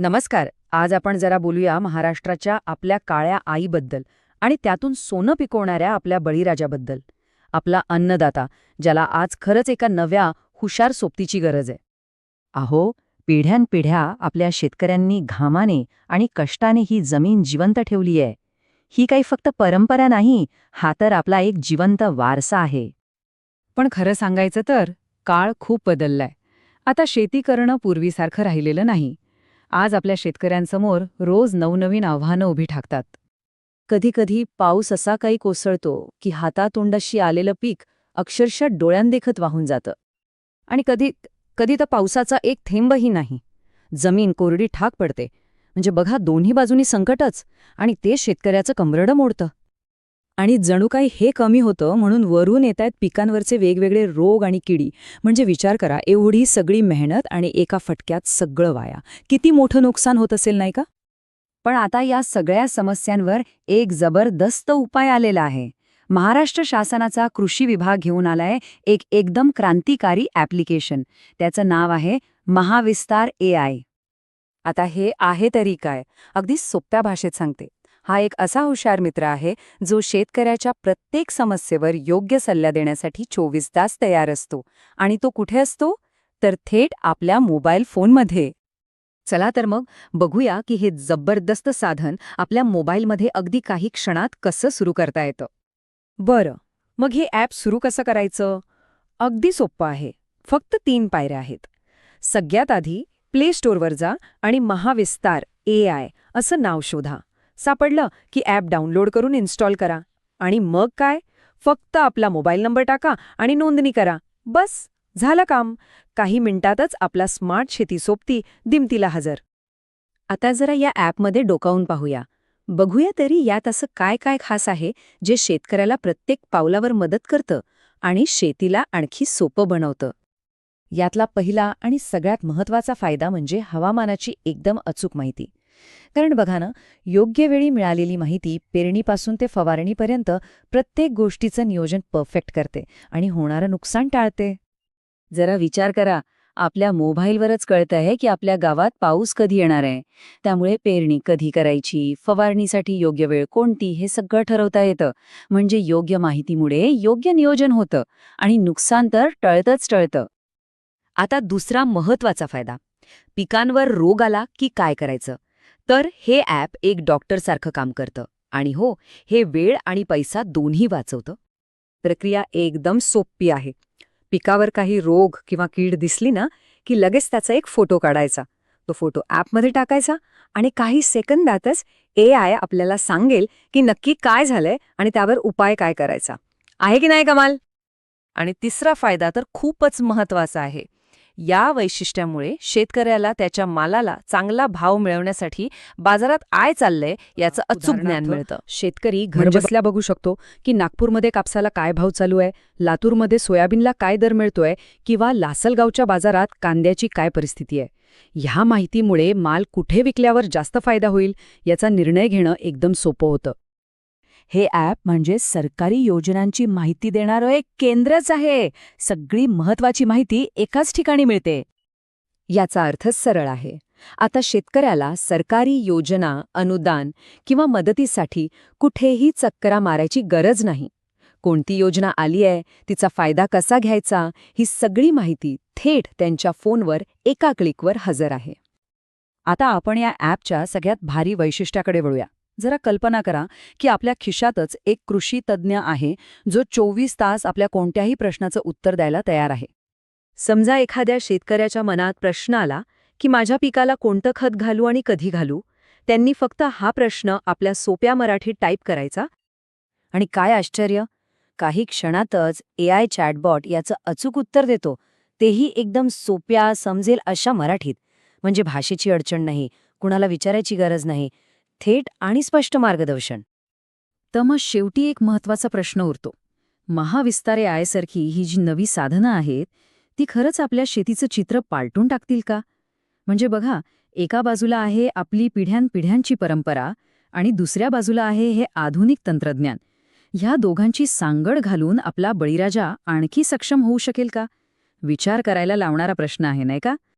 नमस्कार आज आपण जरा बोलूया महाराष्ट्राच्या आपल्या काळ्या आईबद्दल आणि त्यातून सोनं पिकवणाऱ्या आपल्या बळीराजाबद्दल. आपला अन्नदाता ज्याला आज खरंच एका नव्या हुशार सोबतीची गरज आहे. आहो पिढ्यानपिढ्या आपल्या शेतकऱ्यांनी घामाने आणि कष्टाने ही जमीन जिवंत ठेवली आहे. ही काही फक्त परंपरा नाही हा तर आपला एक जिवंत वारसा आहे. पण खरं सांगायचं तर काळ खूप बदललाय. आता शेती करणं पूर्वीसारखं राहिलेलं नाही. आज आपल्या शेतकऱ्यांसमोर रोज नवनवीन आव्हानं उभी ठाकतात. कधीकधी पाऊस असा काही कोसळतो की हातातोंडाशी आलेलं पीक अक्षरशः डोळ्यांदेखत वाहून जातं. आणि कधी कधी तर पावसाचा एक थेंबही नाही. जमीन कोरडी ठाक पडते. म्हणजे बघा दोन्ही बाजूनी संकटच आणि ते शेतकऱ्याचं कमरडं मोडतं. आणि जणू काही हे कमी होतं म्हणून वरून येत आहेत पिकांवरचे वेगवेगळे रोग आणि किडी. म्हणजे विचार करा एवढी सगळी मेहनत आणि एका फटक्यात सगळं वाया. किती मोठं नुकसान होत असेल नाही का? पण आता या सगळ्या समस्यांवर एक जबरदस्त उपाय आलेला आहे. महाराष्ट्र शासनाचा कृषी विभाग घेऊन आलाय एक एकदम क्रांतिकारी ॲप्लिकेशन. त्याचं नाव आहे महाविस्तार ए आय. आता हे आहे तरी काय? अगदी सोप्या भाषेत सांगते. हा एक असा हुशार मित्र आहे जो शेतकऱ्याच्या प्रत्येक समस्येवर योग्य सल्ला देण्यासाठी चोवीस तास तयार असतो आणि तो कुठे असतो? तर थेट आपल्या मोबाईल फोनमध्ये. चला तर मग बघूया की हे जबरदस्त साधन आपल्या मोबाईलमध्ये अगदी काही क्षणात कसं सुरू करता येतं. बरं मग हे ॲप सुरू कसं करायचं? अगदी सोपं आहे फक्त तीन पायऱ्या आहेत. सगळ्यात आधी प्ले स्टोअरवर जा आणि महाविस्तार ए आय असं नाव शोधा. सापडलं की ॲप डाउनलोड करून इन्स्टॉल करा. आणि मग काय? फक्त आपला मोबाईल नंबर टाका आणि नोंदणी करा. बस झालं काम. काही मिनिटातच आपला स्मार्ट शेती सोबती दिमतीला हजर. आता जरा या ॲपमध्ये डोकावून पाहूया. बघूया तरी यात असं काय काय खास आहे जे शेतकऱ्याला प्रत्येक पावलावर मदत करतं आणि शेतीला आणखी सोपं बनवतं. यातला पहिला आणि सगळ्यात महत्त्वाचा फायदा म्हणजे हवामानाची एकदम अचूक माहिती. कारण बघा ना योग्य वेळी मिळालेली माहिती पेरणीपासून ते फवारणीपर्यंत प्रत्येक गोष्टीचं नियोजन परफेक्ट करते आणि होणारं नुकसान टाळते. जरा विचार करा आपल्या मोबाईलवरच कळत आहे की आपल्या गावात पाऊस कधी येणार आहे. त्यामुळे पेरणी कधी करायची फवारणीसाठी योग्य वेळ कोणती हे सगळं ठरवता येतं. म्हणजे योग्य माहितीमुळे योग्य नियोजन होतं आणि नुकसान तर टळतच टळतं. आता दुसरा महत्त्वाचा फायदा. पिकांवर रोग आला की काय करायचं? तर हे ॲप एक डॉक्टरसारखं काम करतं. आणि हो हे वेळ आणि पैसा दोन्ही वाचवतं. प्रक्रिया एकदम सोपी आहे. पिकावर काही रोग किंवा कीड दिसली ना की लगेच त्याचा एक फोटो काढायचा. तो फोटो ॲपमध्ये टाकायचा आणि काही सेकंदातच ए आय आपल्याला सांगेल की नक्की काय झालंय आणि त्यावर उपाय काय करायचा. आहे की नाही कमाल? आणि तिसरा फायदा तर खूपच महत्त्वाचा आहे. या वैशिष्ट्यामुळे शेतकऱ्याला त्याच्या मालाला चांगला भाव मिळवण्यासाठी बाजारात आय चाललंय याचं अचूक ज्ञान मिळतं. शेतकरी म्हणजे घरबसल्या बघू शकतो की नागपूरमध्ये कापसाला काय भाव चालू आहे लातूरमध्ये सोयाबीनला काय दर मिळतोय किंवा लासलगावच्या बाजारात कांद्याची काय परिस्थिती आहे. ह्या माहितीमुळे माल कुठे विकल्यावर जास्त फायदा होईल याचा निर्णय घेणं एकदम सोपं होतं. हे ॲप म्हणजे सरकारी योजनांची माहिती देणारं एक केंद्रच आहे. सगळी महत्वाची माहिती एकाच ठिकाणी मिळते. याचा अर्थ सरळ आहे. आता शेतकऱ्याला सरकारी योजना अनुदान किंवा मदतीसाठी कुठेही चक्करा मारायची गरज नाही. कोणती योजना आली आहे तिचा फायदा कसा घ्यायचा ही सगळी माहिती थेट त्यांच्या फोनवर एका क्लिकवर हजर आहे. आता आपण या ॲपच्या सगळ्यात भारी वैशिष्ट्याकडे वळूया. जरा कल्पना करा की आपल्या खिशातच एक कृषी तज्ज्ञ आहे जो चोवीस तास आपल्या कोणत्याही प्रश्नाचं उत्तर द्यायला तयार आहे. समजा एखाद्या शेतकऱ्याच्या मनात प्रश्न आला की माझ्या पिकाला कोणतं खत घालू आणि कधी घालू? त्यांनी फक्त हा प्रश्न आपल्या सोप्या मराठीत टाईप करायचा? आणि काय आश्चर्य! काही क्षणातच ए आय चॅटबॉट याचं अचूक उत्तर देतो. तेही एकदम सोप्या समजेल अशा मराठीत. म्हणजे भाषेची अडचण नाही कुणाला विचारायची गरज नाही. थेट आणि स्पष्ट मार्गदर्शन. तर मग शेवटी एक महत्त्वाचा प्रश्न उरतो. महाविस्तारे आयसारखी ही जी नवी साधनं आहेत ती खरंच आपल्या शेतीचं चित्र पालटून टाकतील का? म्हणजे बघा एका बाजूला आहे आपली पिढ्यानपिढ्यांची परंपरा आणि दुसऱ्या बाजूला आहे हे आधुनिक तंत्रज्ञान. ह्या दोघांची सांगड घालून आपला बळीराजा आणखी सक्षम होऊ शकेल का? विचार करायला लावणारा प्रश्न आहे नाही का?